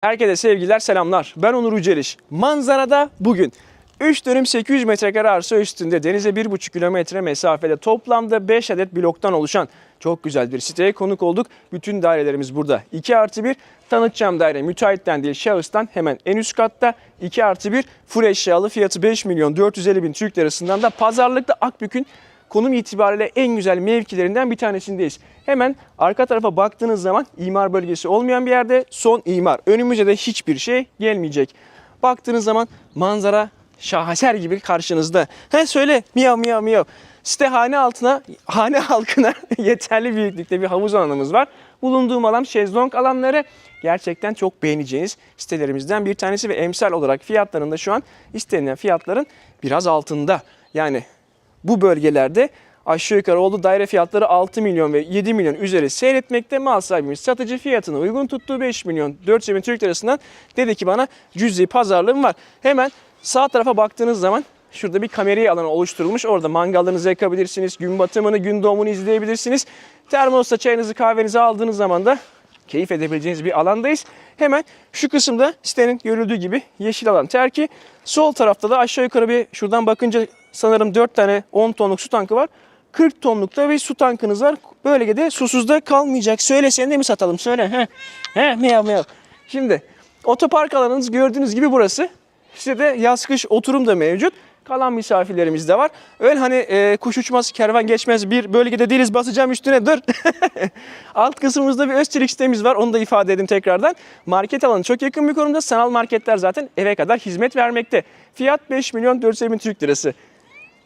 Herkese sevgiler, selamlar. Ben Onur Uceliş. Manzarada bugün 3 dönüm 800 metrekare arsa üstünde denize 1,5 kilometre mesafede toplamda 5 adet bloktan oluşan çok güzel bir siteye konuk olduk. Bütün dairelerimiz burada. 2 artı 1 tanıtacağım daire müteahhitten değil şahıstan hemen en üst katta. 2 artı 1 full eşyalı fiyatı 5 milyon 450 bin Türk lirasından da pazarlıkta Akbük'ün konum itibariyle en güzel mevkilerinden bir tanesindeyiz. Hemen arka tarafa baktığınız zaman imar bölgesi olmayan bir yerde son imar. Önümüze de hiçbir şey gelmeyecek. Baktığınız zaman manzara şaheser gibi karşınızda. He söyle miyav miyav miyav. Site hane altına, hane halkına yeterli büyüklükte bir havuz alanımız var. Bulunduğum alan şezlong alanları gerçekten çok beğeneceğiniz sitelerimizden bir tanesi ve emsal olarak fiyatlarında şu an istenilen fiyatların biraz altında. Yani bu bölgelerde aşağı yukarı oldu daire fiyatları 6 milyon ve 7 milyon üzeri seyretmekte. Mal sahibimiz satıcı fiyatını uygun tuttuğu 5 milyon 400 bin Türk lirasından dedi ki bana cüzi pazarlığım var. Hemen sağ tarafa baktığınız zaman şurada bir kamera alanı oluşturulmuş. Orada mangallarınızı yakabilirsiniz. Gün batımını, gün doğumunu izleyebilirsiniz. Termosta çayınızı kahvenizi aldığınız zaman da keyif edebileceğiniz bir alandayız. Hemen şu kısımda sitenin görüldüğü gibi yeşil alan terki. Sol tarafta da aşağı yukarı bir şuradan bakınca sanırım 4 tane 10 tonluk su tankı var. 40 tonlukta bir su tankınız var. Böylece susuzda kalmayacak. Söyle sen de mi satalım? Söyle. He. He miyav miyav. Şimdi otopark alanınız gördüğünüz gibi burası. Size de yaz kış oturum da mevcut. Kalan misafirlerimiz de var. Öyle hani e, kuş uçmaz, kervan geçmez bir bölgede değiliz basacağım üstüne dur. Alt kısmımızda bir Özçelik sitemiz var. Onu da ifade edeyim tekrardan. Market alanı çok yakın bir konumda. Sanal marketler zaten eve kadar hizmet vermekte. Fiyat 5 milyon 400 bin Türk lirası.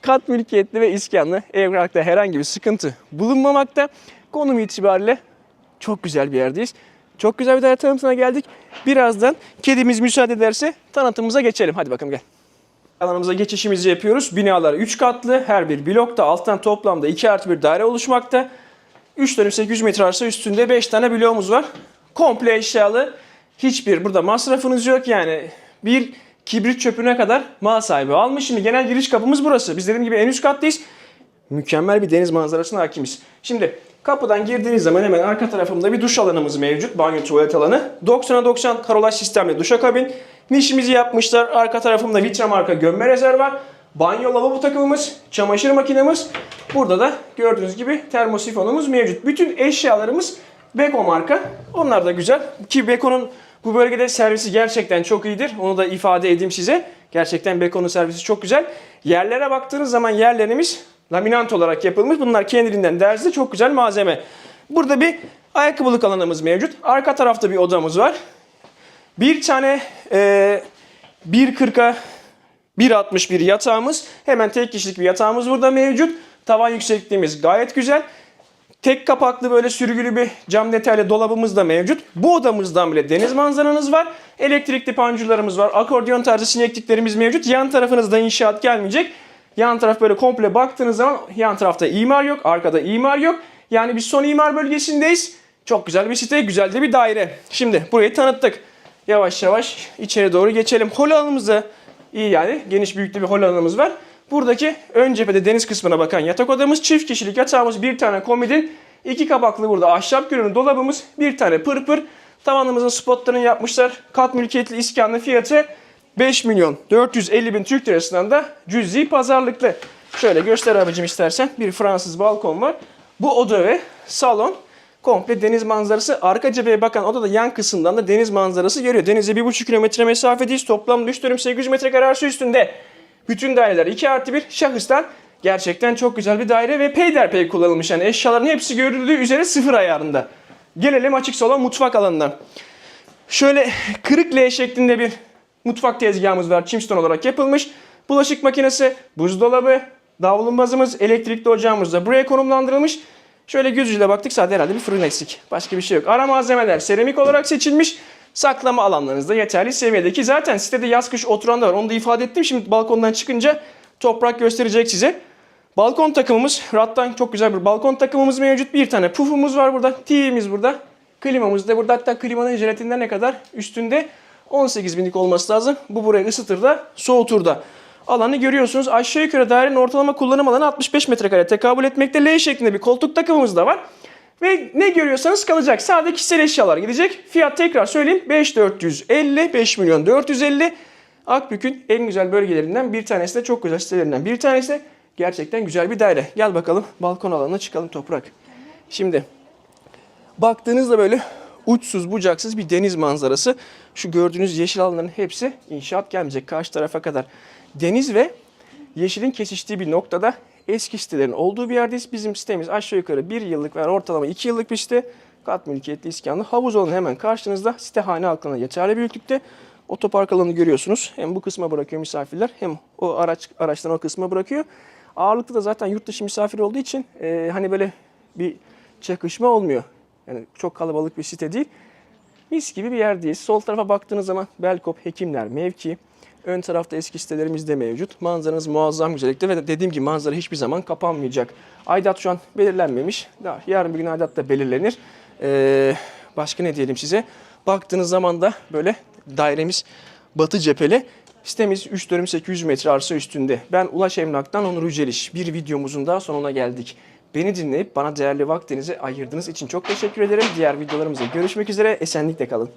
Kat mülkiyetli ve iskanlı evrakta herhangi bir sıkıntı bulunmamakta. Konum itibariyle çok güzel bir yerdeyiz. Çok güzel bir daire tanıtımına geldik. Birazdan kedimiz müsaade ederse tanıtımımıza geçelim. Hadi bakalım gel. Alanımıza geçişimizi yapıyoruz. Binalar 3 katlı. Her bir blokta alttan toplamda 2 artı bir daire oluşmakta. 3 dönüm 800 metre arsa üstünde 5 tane bloğumuz var. Komple eşyalı. Hiçbir burada masrafınız yok yani. Bir kibrit çöpüne kadar mal sahibi almış. Şimdi genel giriş kapımız burası. Biz dediğim gibi en üst kattayız. Mükemmel bir deniz manzarasına hakimiz. Şimdi kapıdan girdiğiniz zaman hemen arka tarafımda bir duş alanımız mevcut. Banyo tuvalet alanı. 90'a 90 karolaj sistemli duşakabin. Nişimizi yapmışlar. Arka tarafımda Vitra marka gömme rezerv var. Banyo lavabo takımımız, çamaşır makinemiz. Burada da gördüğünüz gibi termosifonumuz mevcut. Bütün eşyalarımız Beko marka. Onlar da güzel. Ki Beko'nun bu bölgede servisi gerçekten çok iyidir. Onu da ifade edeyim size. Gerçekten Beko'nun servisi çok güzel. Yerlere baktığınız zaman yerlerimiz laminant olarak yapılmış. Bunlar kendiliğinden derzli çok güzel malzeme. Burada bir ayakkabılık alanımız mevcut. Arka tarafta bir odamız var. Bir tane e, 1.40'a 1.61 yatağımız. Hemen tek kişilik bir yatağımız burada mevcut. Tavan yüksekliğimiz gayet güzel. Tek kapaklı böyle sürgülü bir cam detaylı dolabımız da mevcut. Bu odamızdan bile deniz manzaranız var. Elektrikli panjurlarımız var. Akordeon tarzı sinekliklerimiz mevcut. Yan tarafınızda inşaat gelmeyecek. Yan taraf böyle komple baktığınız zaman yan tarafta imar yok. Arkada imar yok. Yani biz son imar bölgesindeyiz. Çok güzel bir site, güzel de bir daire. Şimdi burayı tanıttık. Yavaş yavaş içeri doğru geçelim. Hol alanımız da iyi yani. Geniş büyüklü bir hol alanımız var. Buradaki ön cephede deniz kısmına bakan yatak odamız, çift kişilik yatağımız, bir tane komodin, iki kapaklı burada ahşap görünümlü dolabımız, bir tane pırpır. Tavanımızın spotlarını yapmışlar. Kat mülkiyetli iskanlı fiyatı 5 milyon 450 bin Türk lirasından da cüzi pazarlıklı. Şöyle göster abicim istersen. Bir Fransız balkon var. Bu oda ve salon komple deniz manzarası. Arka cepheye bakan odada yan kısımdan da deniz manzarası görüyor. Denize 1,5 kilometre mesafedeyiz. Toplam 3 dönüm 800 metrekare arsa üstünde. Bütün daireler 2 artı 1 şahıstan gerçekten çok güzel bir daire ve peyderpey kullanılmış. Yani eşyaların hepsi görüldüğü üzere sıfır ayarında. Gelelim açık salon mutfak alanına. Şöyle kırık L şeklinde bir mutfak tezgahımız var. Çimston olarak yapılmış. Bulaşık makinesi, buzdolabı, davlumbazımız, elektrikli ocağımız da buraya konumlandırılmış. Şöyle gözüyle baktık sadece herhalde bir fırın eksik. Başka bir şey yok. Ara malzemeler seramik olarak seçilmiş. Saklama alanlarınız da yeterli seviyedeki. Zaten sitede yaz kış oturan da var. Onu da ifade ettim. Şimdi balkondan çıkınca toprak gösterecek size. Balkon takımımız. Rattan çok güzel bir balkon takımımız mevcut. Bir tane pufumuz var burada. TV'miz burada. Klimamız da burada. Hatta klimanın jelatinden ne kadar üstünde 18 binlik olması lazım. Bu burayı ısıtır da soğutur da. Alanı görüyorsunuz. Aşağı yukarı dairenin ortalama kullanım alanı 65 metrekare tekabül etmekte. L şeklinde bir koltuk takımımız da var. Ve ne görüyorsanız kalacak. Sadece kişisel eşyalar gidecek. Fiyat tekrar söyleyeyim. 5450, 5 milyon 450. Akbük'ün en güzel bölgelerinden bir tanesi de çok güzel sitelerinden bir tanesi de gerçekten güzel bir daire. Gel bakalım balkon alanına çıkalım toprak. Şimdi baktığınızda böyle uçsuz bucaksız bir deniz manzarası. Şu gördüğünüz yeşil alanların hepsi inşaat gelmeyecek karşı tarafa kadar. Deniz ve yeşilin kesiştiği bir noktada eski sitelerin olduğu bir yerdeyiz. Bizim sitemiz aşağı yukarı bir yıllık veya ortalama iki yıllık bir site. Kat mülkiyetli iskanlı. Havuz alanı hemen karşınızda. Site hane halkına yeterli büyüklükte. Otopark alanı görüyorsunuz. Hem bu kısma bırakıyor misafirler hem o araç araçtan o kısma bırakıyor. Ağırlıklı da zaten yurt dışı misafir olduğu için e, hani böyle bir çakışma olmuyor. Yani çok kalabalık bir site değil. Mis gibi bir yerdeyiz. Sol tarafa baktığınız zaman Belkop, Hekimler, Mevki. Ön tarafta eski sitelerimiz de mevcut. Manzaranız muazzam güzellikte ve dediğim gibi manzara hiçbir zaman kapanmayacak. Aidat şu an belirlenmemiş. Daha yarın bir gün aidat da belirlenir. Ee, başka ne diyelim size? Baktığınız zaman da böyle dairemiz batı cepheli. Sitemiz 3 dönüm 800 metre arsa üstünde. Ben Ulaş Emlak'tan Onur Yüceliş. Bir videomuzun daha sonuna geldik. Beni dinleyip bana değerli vaktinizi ayırdığınız için çok teşekkür ederim. Diğer videolarımızda görüşmek üzere. Esenlikle kalın.